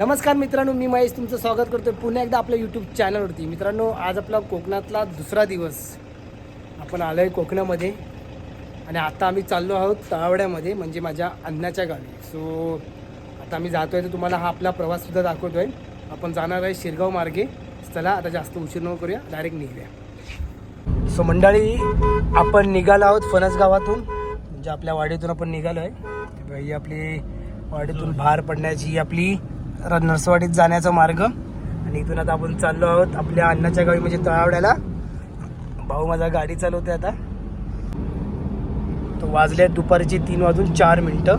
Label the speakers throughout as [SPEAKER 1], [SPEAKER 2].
[SPEAKER 1] नमस्कार मित्रांनो मी महेश. तुमचं स्वागत करतोय पुन्हा एकदा आपल्या यूट्यूब चॅनलवरती मित्रांनो आज आपला कोकणातला दुसरा दिवस. आपण आलो आहे कोकणामध्ये आणि आता आम्ही चाललो आहोत तळावड्यामध्ये म्हणजे माझ्या अन्नाच्या गावी. सो आता आम्ही जातो आहे तर तुम्हाला हा आपला प्रवाससुद्धा दाखवतो आहे आपण जाणार आहे शिरगाव मार्गे. चला आता जास्त उशीर न करूया डायरेक्ट निघूया. सो मंडळी आपण निघालो आहोत फणस गावातून. म्हणजे आपल्या वाडीतून आपण निघालो आहे ही आपली वाडीतून बाहेर पडण्याची आपली नरसवाडीत जाण्याचा मार्ग. आणि इथून आता आपण चाललो आहोत आपल्या अण्णाच्या गावी म्हणजे तळावड्याला. भाऊ माझा गाडी चालवते आता. तो वाजले आहेत दुपारची तीन वाजून चार मिनटं.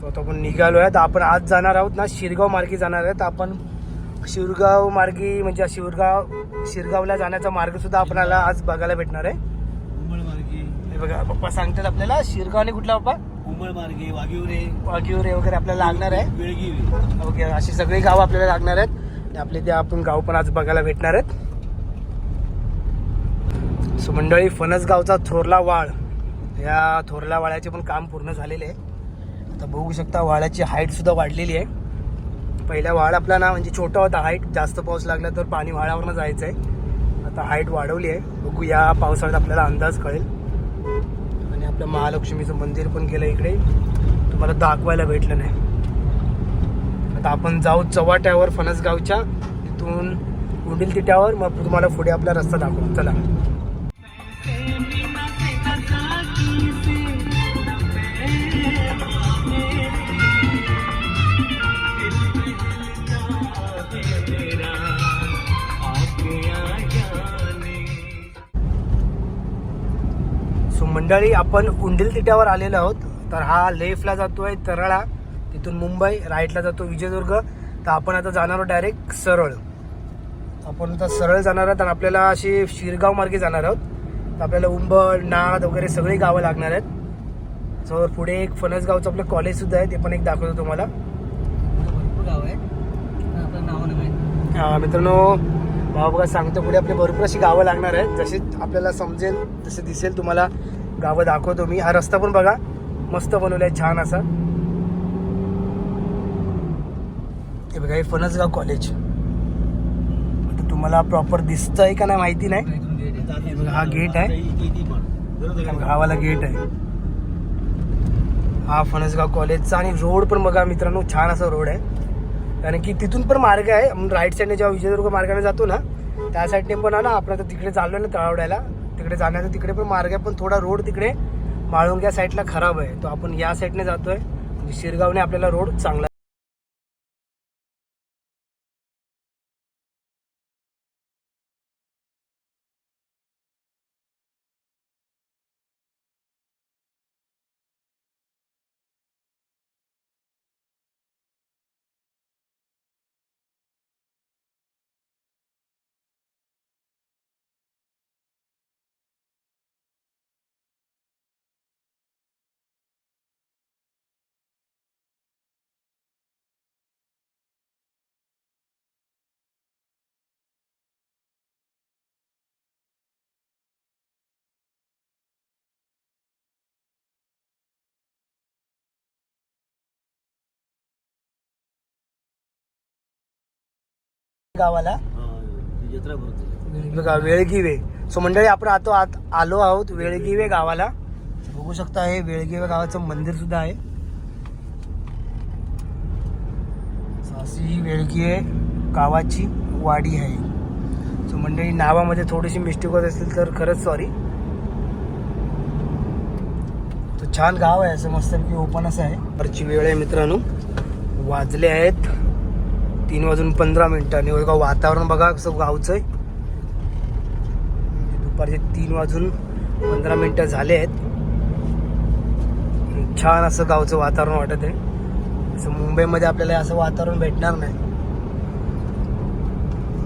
[SPEAKER 1] सो आता आपण निघालो आहे तर आपण आज जाणार आहोत ना शिरगाव मार्गे जाणार आहे तर आपण शिरगाव मार्गी म्हणजे शिरगाव शिरगावला जाण्याचा मार्ग सुद्धा आपल्याला आज बघायला भेटणार आहे. हे बघा पप्पा सांगतात आपल्याला शिरगाव आणि कुठला पप्पा?
[SPEAKER 2] उमळ मार्गे वाघिवरे.
[SPEAKER 1] वाघिवरे वगैरे आपल्याला लागणार आहे.
[SPEAKER 2] वेळगिरी
[SPEAKER 1] ओके अशी सगळी गावं आपल्याला लागणार आहेत. आणि आपले ते आपण गाव पण आज बघायला भेटणार आहेत. सो मंडळी फणसगावचा थोरला वाळ. या थोरला वाळ्याचे पण काम पूर्ण झालेले आहे. आता बघू शकता वाळ्याची हाईट सुद्धा वाढलेली आहे. पहिला वाळ आपला ना म्हणजे छोटा होता. हाईट जास्त पाऊस लागला तर पाणी वाळावरनं जायचं आहे आता हाईट वाढवली आहे. बघू या पावसाळ्यात आपल्याला अंदाज कळेल. आपलं महालक्ष्मीचं मंदिर पण गेलं इकडे. तुम्हाला दाखवायला भेटलं नाही. आता आपण जाऊ चव्हाट्यावर फणसगावच्या तिथून उंडील तिट्यावर मग तुम्हाला पुढे आपला रस्ता दाखवू. चला. मंडळी आपण उंडील तिट्यावर आलेलो आहोत. तर हा लेफ्टला जातोय तरळा तिथून मुंबई राईटला जातो विजयदुर्ग. तर आपण आता जाणार आहोत डायरेक्ट सरळ. आपण आता सरळ जाणार आहोत आणि आपल्याला अशी शिरगाव मार्गे जाणार आहोत. तर आपल्याला उंबळ नाद वगैरे सगळी गावं लागणार आहेत. सो पुढे एक फणसगावचं आपलं कॉलेज सुद्धा आहे ते पण एक दाखवतो तुम्हाला.
[SPEAKER 2] भरपूर गाव आहे
[SPEAKER 1] हा, मित्रांनो भाऊ बघा सांगतो पुढे आपली भरपूर अशी गावं लागणार आहेत. जसे आपल्याला समजेल तसे दिसेल तुम्हाला. गावं दाखवतो मी. हा रस्ता पण बघा. मस्त बनवला आहे छान असा. हे बघा हे फणसगाव कॉलेज आता तुम्हाला प्रॉपर दिसतंय का नाही माहिती नाही. हा गेट आहे. गावाला गेट आहे. हा फणसगाव कॉलेजचा आणि रोड पण बघा मित्रांनो छान असा रोड आहे. कारण की तिथून पण मार्ग आहे. राईट साईडने जेव्हा विजयदुर्ग मार्गाने जातो ना त्या साईडने पण आहे ना आपण आता तिकडे चाललो ना तळावड्याला. तिकडे जाण्याचा. तिकडे पण मार्ग आहे पण थोडा रोड तिकडे माळुंग्या साईडला खराब आहे. तो आपण या साईडने जातोय. म्हणजे शिरगावने आपल्याला रोड चांगला गावाला.
[SPEAKER 2] जत्रा भरते
[SPEAKER 1] वेळगिवे सो मंडळी आपण आता आत आलो आहोत वेळगिवे गावाला. बघू शकता हे वेळगिवे गावाचं मंदिर सुद्धा आहे. So ही वेळगिवे गावाची वाडी आहे. सो मंडळी नावामध्ये थोडीशी मिस्टेक होत असेल तर खरंच सॉरी तो छान गाव आहे असं मस्तपैकी ओपन असं आहे. परची वेळ आहे मित्रांनो. वाजले आहेत. तीन वाजून पंधरा मिनटं. आणि बघा वातावरण बघा कसं गावचं आहे. म्हणजे दुपारचे तीन वाजून पंधरा मिनटं झाले आहेत. छान असं गावचं वातावरण वाटत आहे. असं मुंबईमध्ये आपल्याला असं वातावरण भेटणार नाही.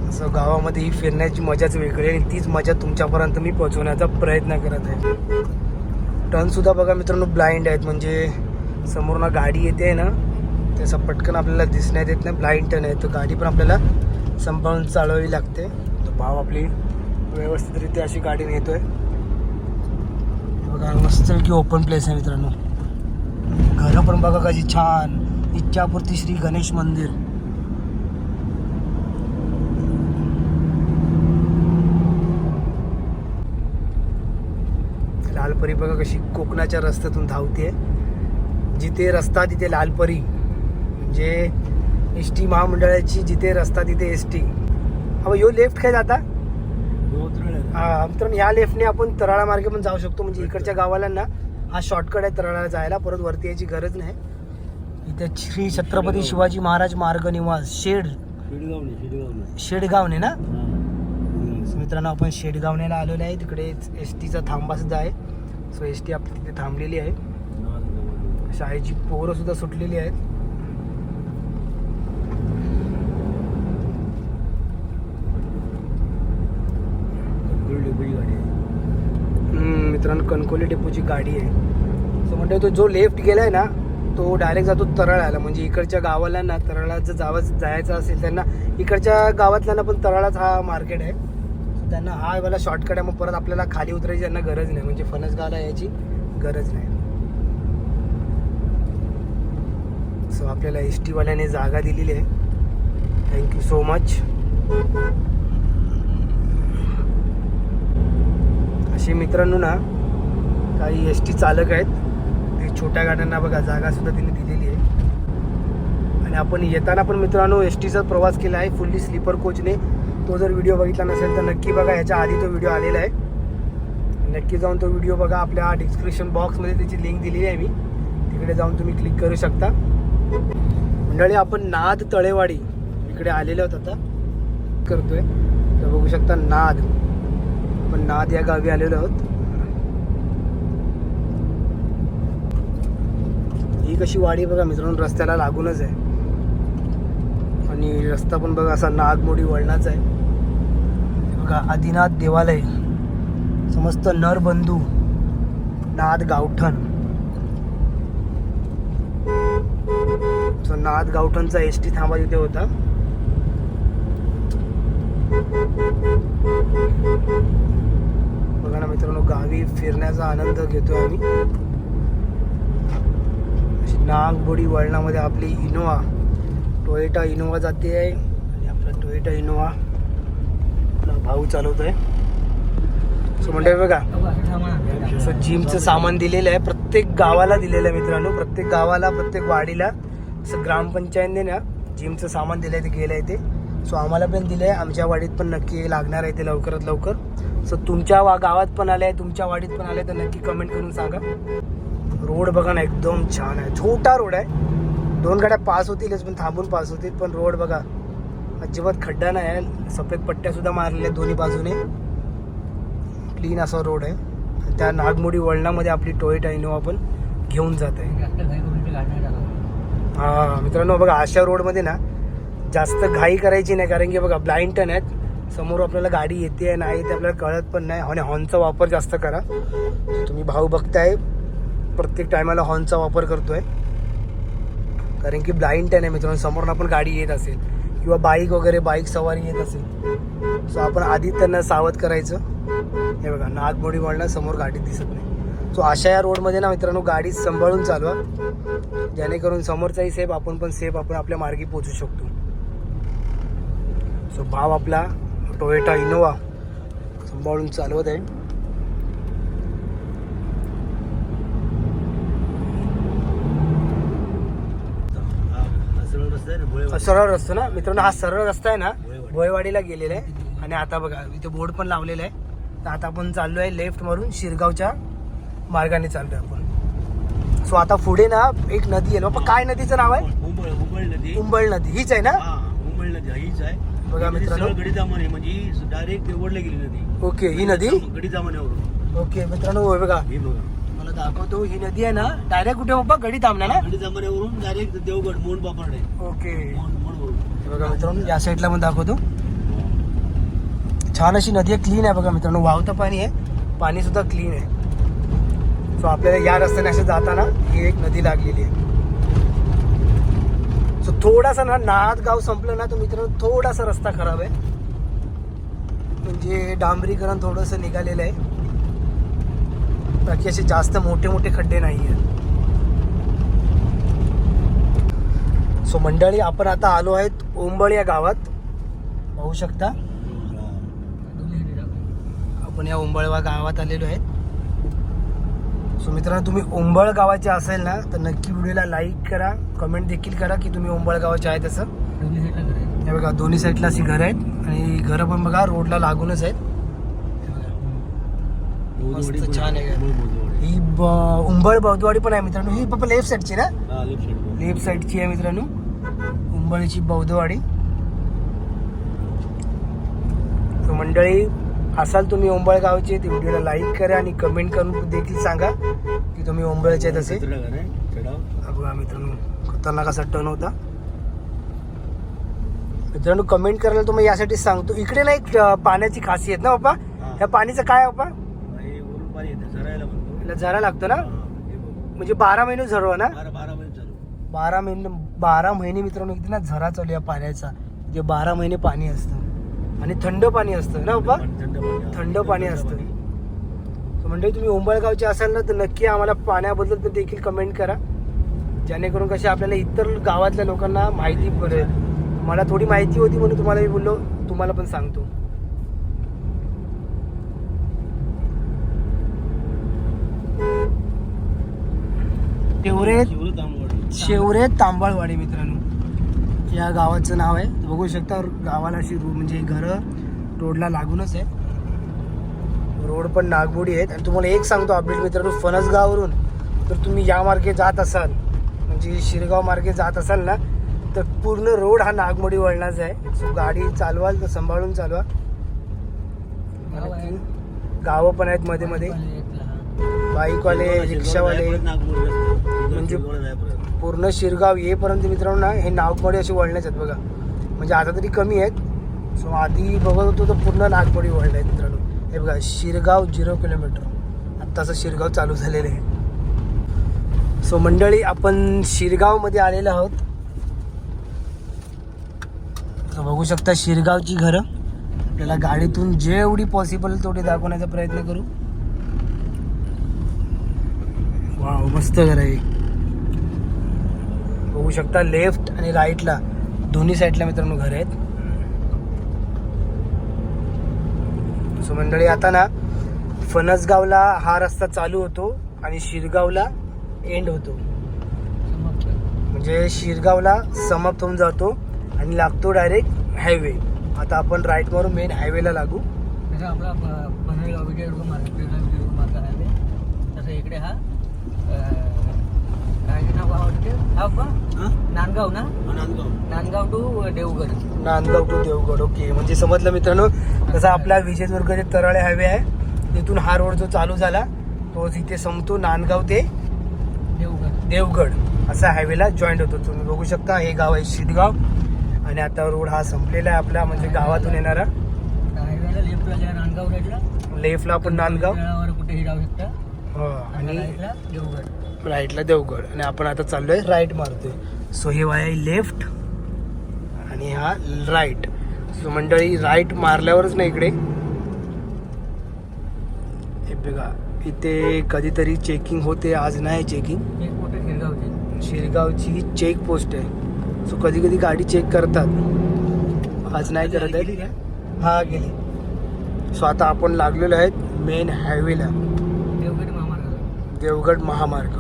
[SPEAKER 1] असं गावामध्ये ही फिरण्याची मजाच वेगळी आहे आणि तीच मजा तुमच्यापर्यंत मी पोहोचवण्याचा प्रयत्न करत आहे. टर्न सुद्धा बघा मित्रांनो ब्लाइंड आहेत. म्हणजे समोरनं गाडी येते ना ते असं पटकन आपल्याला दिसण्यात येत नाही ब्लाइंड टर्न आहे. तर गाडी पण आपल्याला संभाळून चालवावी लागते. तो भाव आपली व्यवस्थितरित्या अशी गाडी नेतोय. बघा मस्त की ओपन प्लेस आहे मित्रांनो. घरं पण पण बघा कशी छान. इच्छापूर्ती श्री गणेश मंदिर. लालपरी बघा कशी कोकणाच्या रस्त्यातून धावते जिथे रस्ता तिथे लालपरी. म्हणजे एस टी महामंडळाची जिथे रस्ता तिथे एस टी अहो यो लेफ्ट काय जाता हा, मित्रांनो ह्या लेफ्टने आपण तराळा मार्गे पण जाऊ शकतो. म्हणजे इकडच्या गावाला ना हा शॉर्टकट आहे तराळाला जायला. परत वरती यायची गरज नाही. इथे श्री छत्रपती शिवाजी महाराज मार्ग निवास. शेड. शेडगावने ना? मित्रांनो आपण शेडगावनेला आलेलो आहे. तिकडे एस टीचा थांबा सुद्धा आहे. सो एस टी आपली तिथे थांबलेली आहे. शाळेची पोरं सुद्धा सुटलेली आहेत. मित्रांनो कणकोली डेपोची गाडी आहे. सो म्हणजे तो जो लेफ्ट गेला आहे ना तो डायरेक्ट जातो तराळ्याला. म्हणजे इकडच्या गावाला ना तरळात जर जावं जायचं असेल त्यांना इकडच्या गावातल्यांना पण तरळाच हा मार्केट आहे. त्यांना हा वाला शॉर्टकट आहे मग परत आपल्याला खाली उतरायची त्यांना गरज नाही. म्हणजे फणसगावला यायची गरज नाही. सो आपल्याला एस टीवाल्याने जागा दिलेली आहे. थँक्यू सो मच असे मित्रांनो ना काही एस टी चालक आहेत. ते छोट्या गाड्यांना बघा जागासुद्धा तिने त्यांनी दिलेली आहे. आणि आपण येताना पण मित्रांनो एस टीचा प्रवास केला आहे फुल्ली स्लीपर कोचने तो जर व्हिडिओ बघितला नसेल तर नक्की बघा याच्या आधी तो व्हिडिओ आलेला आहे. नक्की जाऊन तो व्हिडिओ बघा आपल्या डिस्क्रिप्शन बॉक्समध्ये त्याची लिंक दिलेली आहे मी. तिकडे जाऊन तुम्ही क्लिक करू शकता. मंडळी आपण नाद तळेवाडी इकडे आलेलो आहोत आता. करतोय. तर बघू शकता नाद. आपण नाद या गावी आलेलो आहोत. ही कशी वाडी बघा मित्रांनो रस्त्याला लागूनच आहे. आणि रस्ता पण बघा असा नागमोडी वळणाचा आहे. बघा आदिनाथ देवालय. समस्त नरबंधू नाद गावठण. नाद गावठणचा एस टी थांबा तिथे होता. बघा ना मित्रांनो गावी फिरण्याचा आनंद घेतोय आम्ही. नागबोडी वळणामध्ये आपली इनोवा. टोयोटा इनोवा जाते आहे. आणि आपला टोयोटा इनोवा आपला भाऊ चालवतोय. सो म्हणते बघा. सो जिमचं सामान दिलेलं आहे. प्रत्येक गावाला दिलेलं आहे मित्रांनो. प्रत्येक गावाला प्रत्येक वाडीला असं ग्रामपंचायतने ना जिमचं सामान दिलं आहे ते गेलं आहे ते. सो आम्हाला पण दिलं आहे आमच्या वाडीत पण नक्की लागणार आहे ते लवकरात लवकर. सो तुमच्या वा गावात पण आले आहे तुमच्या वाडीत पण आले तर नक्की कमेंट करून सांगा. रोड बघा ना एकदम छान आहे. छोटा रोड आहे. दोन गाड्या पास होतीलच पण थांबून पास होतील पण रोड बघा अजिबात खड्डा नाही आहे. सफेद पट्ट्या सुद्धा मारलेल्या आहेत दोन्ही बाजूने. क्लीन असा रोड आहे. त्या नागमोडी वळणामध्ये आपली टोयोटा हो इनोवा पण घेऊन जात आहे. हा मित्रांनो बघा अशा रोडमध्ये ना जास्त घाई करायची नाही कारण की बघा ब्लाइंड टर्न आहेत. समोर आपल्याला गाडी येते आहे नाही ते आपल्याला कळत पण नाही. आणि हॉर्नचा वापर जास्त करा. तुम्ही भाऊ बघताय. प्रत्येक टायमाला हॉर्नचा वापर करतोय. कारण की ब्लाइंड टर्न आहे मित्रांनो समोरून आपण गाडी येत असेल किंवा बाईक वगैरे बाईक सवारी येत असेल. सो आपण आधी त्यांना सावध करायचं. हे बघा नागमोडी वळणा समोर गाडी दिसत नाही. सो अशा या रोडमध्ये ना मित्रांनो गाडी सांभाळून चालवा. जेणेकरून समोरचाही सेफ आपण पण सेफ आपण आपल्या मार्गी पोचू शकतो. सो भाव आपला टोयोटा इनोवा सांभाळून चालवत आहे. सरळ रस्ता ना? मित्रांनो हा सरळ रस्ता आहे ना? भोयवाडीला गेलेला आहे. आणि आता बघा इथे बोर्ड पण लावलेला आहे. तर आता आपण चाललो आहे लेफ्ट मारून शिरगावच्या मार्गाने चाललोय आपण. सो आता पुढे ना एक नदी आहे बाबा काय नदीचं नाव आहे?
[SPEAKER 3] उंबळ नदी.
[SPEAKER 1] उंबळ नदी. हीच आहे ना?
[SPEAKER 3] उंबळ नदी. हीच आहे.
[SPEAKER 1] बघा मित्रांनो.
[SPEAKER 3] सरळ गडीदामन आहे. म्हणजे डायरेक्ट ओढल्या गेली नदी.
[SPEAKER 1] ओके ही नदी?
[SPEAKER 3] गडीदामण्यावरून
[SPEAKER 1] ओके मित्रांनो बघा.
[SPEAKER 3] ही बघा.
[SPEAKER 1] दाखवतो. ही नदी आहे ना डायरेक्ट कुठे बाबा? गडी थांबला ना
[SPEAKER 3] गडीदामण्यावरून डायरेक्ट देवगड मोंड बापडे
[SPEAKER 1] ओके. बघा मित्रांनो या साईडला पण दाखवतो. छान अशी नदी आहे क्लीन आहे बघा मित्रांनो. वाहतं पाणी आहे. पाणी सुद्धा क्लीन आहे. सो आपल्याला या रस्त्याने असं जाताना ही एक नदी लागलेली आहे. सो थोडासा ना नाद गाव संपलं ना तर मित्रांनो थोडासा रस्ता खराब आहे. म्हणजे डांबरीकरण थोडंसं निघालेलं आहे. बाकी असे जास्त मोठे मोठे खड्डे नाही आहेत सो मंडळी आपण आता आलो आहेत ओंबळ या गावात. पाहू शकता. आपण या ओंबळवा गावात आलेलो आहेत. सो मित्रांनो तुम्ही ओंबळ गावाचे असेल ना तर नक्की व्हिडिओला लाईक करा कमेंट देखील करा की तुम्ही ओंबळ गावाचे आहेत असं. हे बघा दोन्ही साईडला अशी घरं आहेत. आणि घरं पण बघा रोडला लागूनच आहेत. मस्त छान आहे. ही उंबळ बौद्धवाडी पण आहे मित्रांनो. ही पप्पा लेफ्ट साईडची ना. लेफ्ट साईडची आहे मित्रांनो. उंबळीची बौद्धवाडी. मंडळी असाल तुम्ही ओंबळ गावचे ते व्हिडिओला लाईक करा आणि कमेंट करून देखील सांगा की तुम्ही ओंबळचे आहेत असे. बघा मित्रांनो खतरनाक असा टर्न होता. मित्रांनो कमेंट करायला तुम्ही यासाठी सांगतो. इकडे ना एक पाण्याची खासियत ना बाप्पा. ह्या पाणीचं काय बाप्पा
[SPEAKER 3] हे वरून पाणी येतं झरायला म्हणतो
[SPEAKER 1] याला झरा लागतो ना. म्हणजे बारा महिने झरवा ना?
[SPEAKER 3] बारा बारा महिने चालू
[SPEAKER 1] बारा महिने बारा महिने मित्रांनो इथे ना झरा चालू आहे पाण्याचा. जे बारा महिने पाणी असतं. आणि थंड पाणी असतं ना
[SPEAKER 3] पाणी थंड पाणी
[SPEAKER 1] असतं. म्हणजे तुम्ही उंबळगावचे असाल ना तर नक्की आम्हाला पाण्याबद्दल तर देखील कमेंट करा. जेणेकरून कसे आपल्याला इतर गावातल्या लोकांना माहिती पडेल. मला थोडी माहिती होती म्हणून तुम्हाला मी बोललो तुम्हाला पण सांगतो. शेवरे. शेवरे तांबळवाडी मित्रांनो. या गावाचं नाव आहे. बघू शकता गावाला अशी म्हणजे घरं रोडला लागूनच आहे. रोड पण नागमोडी आहेत. आणि तुम्हाला एक सांगतो अपडेट मित्रांनो फणसगाववरून तर तुम्ही या मार्गे जात असाल म्हणजे शिरगाव मार्गे जात असाल ना तर पूर्ण रोड हा नागमोडी वळणाचा आहे. सो गाडी चालवाल तर सांभाळून चालवा.
[SPEAKER 2] गाव
[SPEAKER 1] पण आहेत मध्ये मध्ये. बाईकवाले रिक्षावाले. म्हणजे-. पूर्ण शिरगाव येईपर्यंत मित्रांनो ना हे नागमोडी असे वळणेच आहेत बघा. म्हणजे आता तरी कमी आहेत. सो आधी बघत होतो तर पूर्ण नागमोडी वळण आहेत मित्रांनो. हे बघा शिरगाव झिरो किलोमीटर आत्ताचं शिरगाव चालू झालेलं आहे. सो मंडळी आपण शिरगावमध्ये आलेलो आहोत. तर बघू शकता शिरगावची घरं. आपल्याला गाडीतून जेवढी पॉसिबल तेवढी दाखवण्याचा प्रयत्न करू. वाव मस्त घर आहे. बघू शकता लेफ्ट आणि राईटला दोन्ही साईडला मित्रांनो घर आहेत. सो मंडळी आता ना फणसगावला हा रस्ता चालू होतो आणि शिरगावला एंड होतो. म्हणजे शिरगावला समाप्त होऊन जातो आणि लागतो डायरेक्ट हायवे आता आपण राईट मारून मेन हायवेला लागू.
[SPEAKER 2] आपला तसं इकडे हा नांदगाव ना?
[SPEAKER 3] Nandgaon.
[SPEAKER 2] Nandgaon to Devgad.
[SPEAKER 1] Nandgaon to Devgad okay. म्हणजे समजलं मित्रांनो तसं आपला विजयदुर्ग जे तराळे हायवे आहे तिथून हा रोड जो चालू झाला तो इथे संपतो नांदगाव ते
[SPEAKER 2] देवगड.
[SPEAKER 1] देवगड. असा हायवेला जॉईंट होतो. तुम्ही बघू शकता हे गाव आहे शिदगाव. आणि आता रोड हा संपलेला आहे आपला म्हणजे गावातून येणारा.
[SPEAKER 2] हायवेला लेफ्टला नांदगाव
[SPEAKER 1] लेफ्टला आपण नांदगाव.
[SPEAKER 2] कुठेही जाऊ शकता.
[SPEAKER 1] हो,
[SPEAKER 2] आणि देवगड.
[SPEAKER 1] राईटला देवगड. आणि आपण आता चाललोय राईट मारतोय. सो हे वाय लेफ्ट आणि हा राईट. सो मंडळी राईट मारल्यावरच ना इकडे. हे बघा इथे कधीतरी चेकिंग होते आज नाही चेकिंग
[SPEAKER 2] शिरगावचे.
[SPEAKER 1] शिरगावची चेक पोस्ट आहे. सो कधी कधी गाडी चेक करतात. आज नाही करत आहे? हा गेली. सो आता आपण लागलेलो आहेत मेन हायवेला
[SPEAKER 2] देवगड महामार्ग.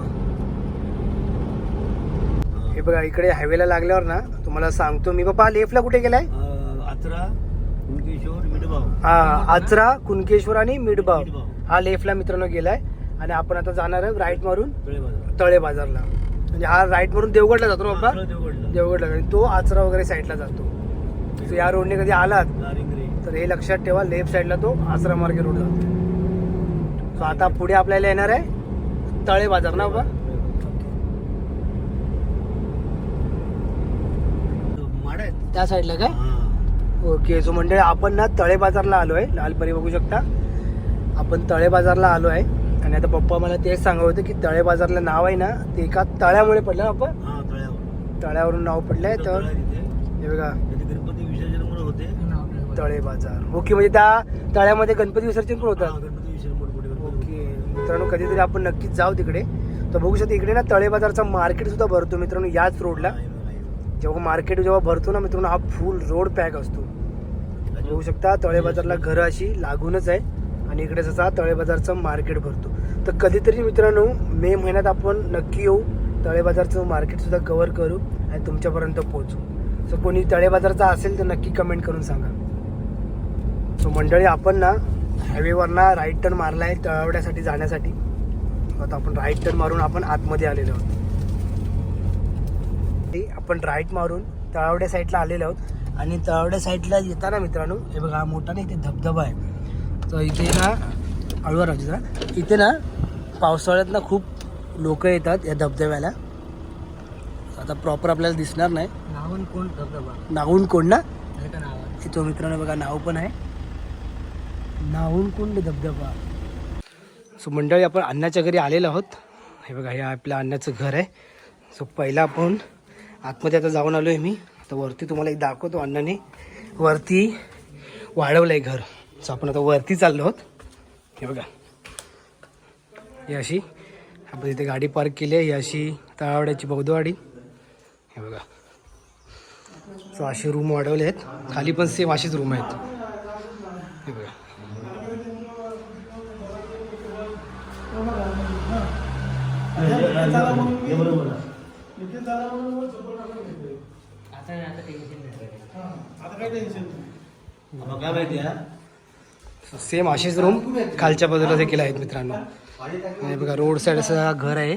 [SPEAKER 1] हे बघा इकडे हायवेला लागल्यावर ना तुम्हाला सांगतो मी बाबा लेफ्टला कुठे गेलाय?
[SPEAKER 3] आचरा कुणकेश्वर
[SPEAKER 1] हा आचरा कुणकेश्वर आणि मिडबाव. हा लेफ्टला मित्रांनो गेलाय. आणि आपण आता जाणार आहे राईट मारून
[SPEAKER 3] तळे बाजार.
[SPEAKER 1] तळे बाजारला. म्हणजे हा राईट मारून देवगडला जातो ना बाबा?
[SPEAKER 3] देवगडला.
[SPEAKER 1] आणि तो आचरा वगैरे साईडला जातो. या रोडने कधी आलात. तर हे लक्षात ठेवा लेफ्ट साईडला तो आचरा मार्गे रोड जातो. सो आता पुढे आपल्याला येणार आहे. तळे बाजार ना
[SPEAKER 3] आहेत.
[SPEAKER 1] त्या साईडला काय
[SPEAKER 3] हा.
[SPEAKER 1] ओके सो मंडळी आपण ना तळे बाजारला आलो आहे लालपरी बघू शकता आपण तळे बाजारला आलो आहे आणि आता पप्पा मला तेच सांगत होते की तळे बाजारला नाव आहे ना ते एका तळ्यामुळे पडलं ना आपण
[SPEAKER 3] हा, तळ्यावर.
[SPEAKER 1] तळ्यावरून नाव पडलंय तर. हे बघा
[SPEAKER 3] गणपती विसर्जनामुळे होते.
[SPEAKER 1] तळे बाजार ओके म्हणजे त्या तळ्यामध्ये गणपती विसर्जन पण होतात मित्रांनो कधीतरी आपण नक्कीच जाऊ तिकडे. तर बघू शकता इकडे ना तळे बाजारचा मार्केट सुद्धा भरतो मित्रांनो याच रोडला जेव्हा मार्केट जेव्हा भरतो ना मित्रांनो हा फुल रोड पॅक असतो. बघू शकता तळे बाजारला घरं अशी लागूनच आहे. आणि इकडे जसा तळे बाजारचं मार्केट भरतो. तर कधीतरी मित्रांनो मे महिन्यात आपण नक्की येऊ तळे बाजारचं मार्केटसुद्धा कवर करू आणि तुमच्यापर्यंत पोहोचू. सो कोणी तळे बाजारचा असेल तर नक्की कमेंट करून सांगा. सो मंडळी आपण ना हायवेवरना राईट टर्न मारला आहे तळवड्यासाठी जाण्यासाठी. आता आपण राईट टर्न मारून आपण आतमध्ये आलेलो आहोत. आपण राईट मारून तळावड्या साईडला आलेलो आहोत. आणि तळावड्या साईडला येताना मित्रांनो हे बघा हा मोठा ना इथे धबधबा आहे. तर इथे ना हळूवर राहू जरा. इथे ना पावसाळ्यात ना खूप लोक येतात या धबधब्याला. आता प्रॉपर आपल्याला दिसणार नाही.
[SPEAKER 2] नावून कोण धबधबा
[SPEAKER 1] नाहून कोण ना तो मित्रांनो बघा नाव पण आहे. नाहून कुंड धबधबा. सो मंडळी आपण अण्णाच्या घरी आलेलो आहोत. हे बघा हे आपल्या अण्णाचं घर आहे. सो पहिला आपण आतमध्ये आता जाऊन आलो आहे मी. आता वरती तुम्हाला एक दाखवतो अण्णाने. वरती वाढवलं आहे घर. सो आपण आता वरती चाललो आहोत. हे बघा. ही अशी आपण इथे गाडी पार्क केली आहे. ही अशी तळावड्याची बौद्धवाडी. हे बघा. सो असे रूम वाढवले आहेत. खाली पण सेम असेच रूम आहेत. हे बघा.
[SPEAKER 3] बरोबर आहे.
[SPEAKER 2] आता आता टेन्शन नाही
[SPEAKER 3] काय माहिती आहे
[SPEAKER 1] सेम असेच रूम खालच्या बाजूला देखील आहेत मित्रांनो हे बघा रोड साईड असं घर आहे